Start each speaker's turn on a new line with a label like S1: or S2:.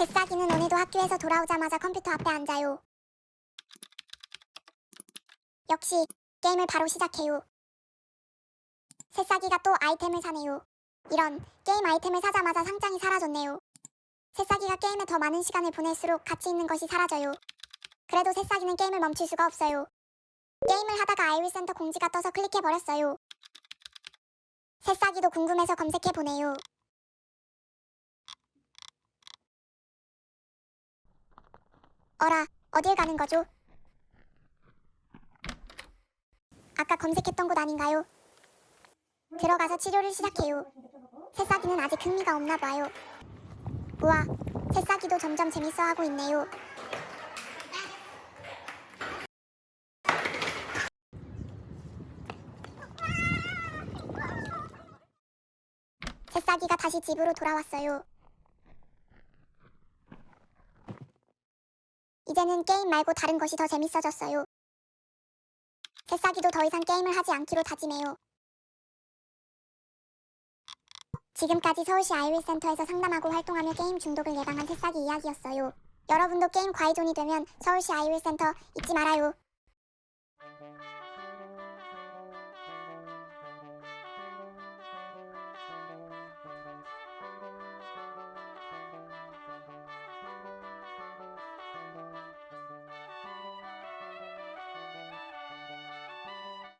S1: 새싹이는 오늘도 학교에서 돌아오자마자 컴퓨터 앞에 앉아요. 역시 게임을 바로 시작해요. 새싹이가 또 아이템을 사네요. 이런 게임 아이템을 사자마자 상장이 사라졌네요. 새싹이가 게임에 더 많은 시간을 보낼수록 가치 있는 것이 사라져요. 그래도 새싹이는 게임을 멈출 수가 없어요. 게임을 하다가 아이윌센터 공지가 떠서 클릭해버렸어요. 새싹이도 궁금해서 검색해보네요. 어라, 어딜 가는 거죠? 아까 검색했던 곳 아닌가요? 들어가서 치료를 시작해요. 새싹이는 아직 흥미가 없나 봐요. 우와, 새싹이도 점점 재밌어하고 있네요. 새싹이가 다시 집으로 돌아왔어요. 이제는 게임 말고 다른 것이 더 재밌어졌어요. 새싹이도 더 이상 게임을 하지 않기로 다짐해요. 지금까지 서울시 아이윌센터에서 상담하고 활동하며 게임 중독을 예방한 새싹이 이야기였어요. 여러분도 게임 과의존이 되면 서울시 아이윌센터 잊지 말아요.